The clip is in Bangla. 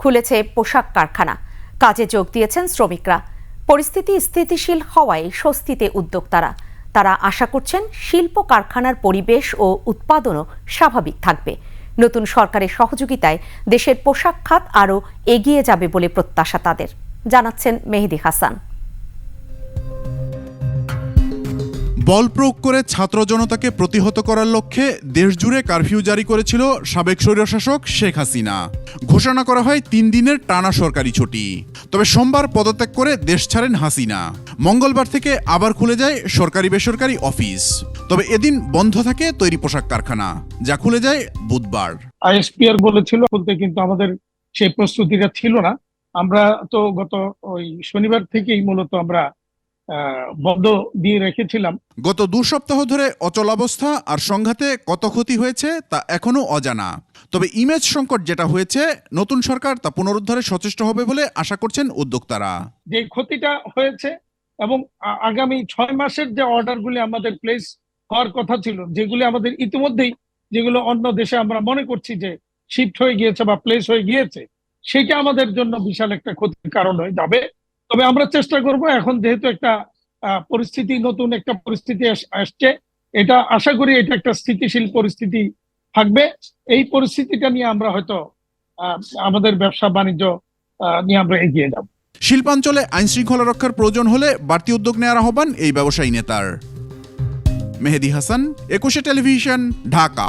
খুলেছে পোশাক কারখানা। কাজে যোগ দিয়েছেন শ্রমিকরা। পরিস্থিতি স্থিতিশীল হওয়ায় স্বস্তিতে উদ্যোক্তারা। তারা আশা করছেন শিল্প কারখানার পরিবেশ ও উৎপাদনও স্বাভাবিক থাকবে। নতুন সরকারের সহযোগিতায় দেশের পোশাক খাত আরও এগিয়ে যাবে বলে প্রত্যাশা তাদের। জানাচ্ছেন মেহেদি হাসান। বল প্রয়োগ করে ছাত্র জনতাকে প্রতিহত করার লক্ষ্যে দেশজুড়ে কারফিউ জারি করেছিল সাবেক স্বৈরশাসক শেখ হাসিনা। ঘোষণা করা হয় তিন দিনের টানা সরকারি ছুটি। তবে সোমবার পদত্যাগ করে দেশ ছাড়েন হাসিনা। মঙ্গলবার থেকে আবার খুলে যায় সরকারি বেসরকারি অফিস। তবে এদিন বন্ধ থাকে তৈরি পোশাক কারখানা, যা খুলে যায় বুধবার। আইএসপিআর বলেছিল বলতে কিন্তু আমাদের সেই প্রস্তুতিটা ছিল না। আমরা তো গত ওই শনিবার থেকেই মূলত আমরা বন্ধ দিয়ে রেখেছিলাম। গত দু সপ্তাহ ধরে অচলাবস্থা আর সংঘাতে কত ক্ষতি হয়েছে তা এখনও অজানা। তবে ইমেজ সংকট যেটা হয়েছে নতুন সরকার তা পুনরুদ্ধারে সচেষ্ট হবে বলে আশা করছেন উদ্যোক্তারা। যে ক্ষতিটা হয়েছে এবং আগামী ছয় মাসের যে অর্ডারগুলি আমাদের প্লেস হওয়ার কথা ছিল যেগুলি আমাদের ইতিমধ্যেই যেগুলো অন্য দেশে আমরা মনে করছি যে শিফট হয়ে গিয়েছে বা প্লেস হয়ে গিয়েছে সেটা আমাদের জন্য বিশাল একটা ক্ষতির কারণ হয়ে যাবে। তবে আমরা চেষ্টা করব এখন যেহেতু একটা পরিস্থিতি, নতুন একটা পরিস্থিতি আসছে, এটা আশা করি এটা একটা স্থিতিশীল পরিস্থিতি থাকবে। এই পরিস্থিতিটা নিয়ে আমরা হয়তো আমাদের ব্যবসা বাণিজ্য নিয়ে আমরা এগিয়ে যাব। শিল্পাঞ্চলে আইন শৃঙ্খলা রক্ষার প্রয়োজন হলে বাড়তি উদ্যোগ নেওয়ার আহ্বান এই ব্যবসায়ী নেতার। মেহেদি হাসান, একুশে টেলিভিশন, ঢাকা।